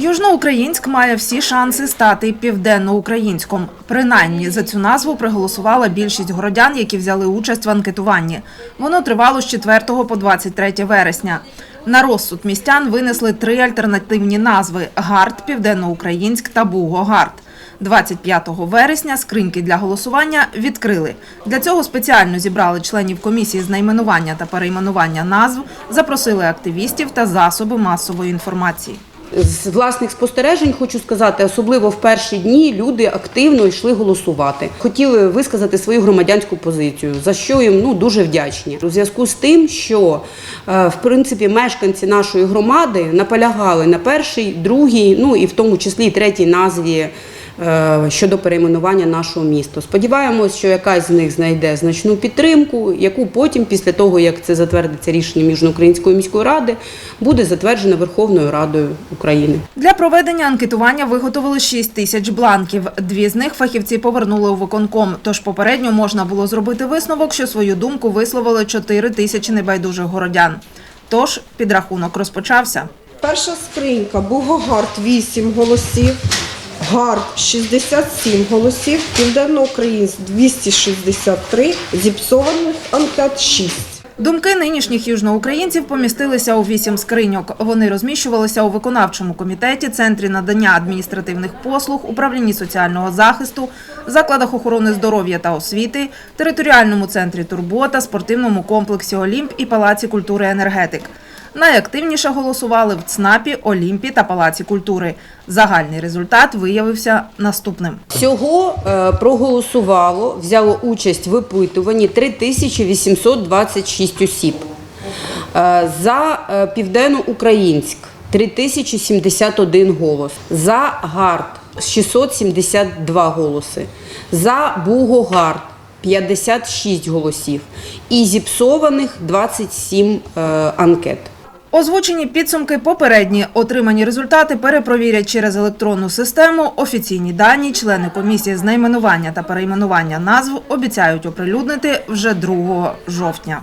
Южноукраїнськ має всі шанси стати південноукраїнськом. Принаймні за цю назву проголосувала більшість городян, які взяли участь в анкетуванні. Воно тривало з 4 по 23 вересня. На розсуд містян винесли три альтернативні назви: Гард, Південноукраїнськ та Бугогард. 25 вересня скриньки для голосування відкрили. Для цього спеціально зібрали членів комісії з найменування та перейменування назв, запросили активістів та засоби масової інформації. З власних спостережень хочу сказати, особливо в перші дні люди активно йшли голосувати. Хотіли висказати свою громадянську позицію, за що їм ну дуже вдячні. У зв'язку з тим, що е, в принципі мешканці нашої громади наполягали на першій, другій, ну і в тому числі третій назві. Е, Щодо перейменування нашого міста, сподіваємось, що якась з них знайде значну підтримку, яку потім, після того як це затвердиться рішенням Южноукраїнської міської ради, буде затверджена Верховною Радою України. Для проведення анкетування виготовили 6 тисяч бланків. Дві з них фахівці повернули у виконком. Тож попередньо можна було зробити висновок, що свою думку висловили 4 тисячі небайдужих городян. Тож підрахунок розпочався. Перша скринька Бугогард 8 голосів, Гард 67 голосів, Південноукраїнськ 263, зіпсованих анкет 6. Думки нинішніх южноукраїнців помістилися у вісім скриньок. Вони розміщувалися у виконавчому комітеті, центрі надання адміністративних послуг, управлінні соціального захисту, закладах охорони здоров'я та освіти, територіальному центрі турбота, спортивному комплексі Олімп і Палаці культури енергетик. Найактивніше голосували в ЦНАПі, Олімпі та Палаці культури. Загальний результат виявився наступним. Всього е, проголосувало, взяло участь в опитуванні 3826 осіб. Е, за е, Південноукраїнськ 3071 голос. За Гард 672 голоси. За Бугогард 56 голосів. І зіпсованих 27 е, анкет. Озвучені підсумки попередні. Отримані результати перепровірять через електронну систему. Офіційні дані члени комісії з найменування та перейменування назв обіцяють оприлюднити вже 2 жовтня.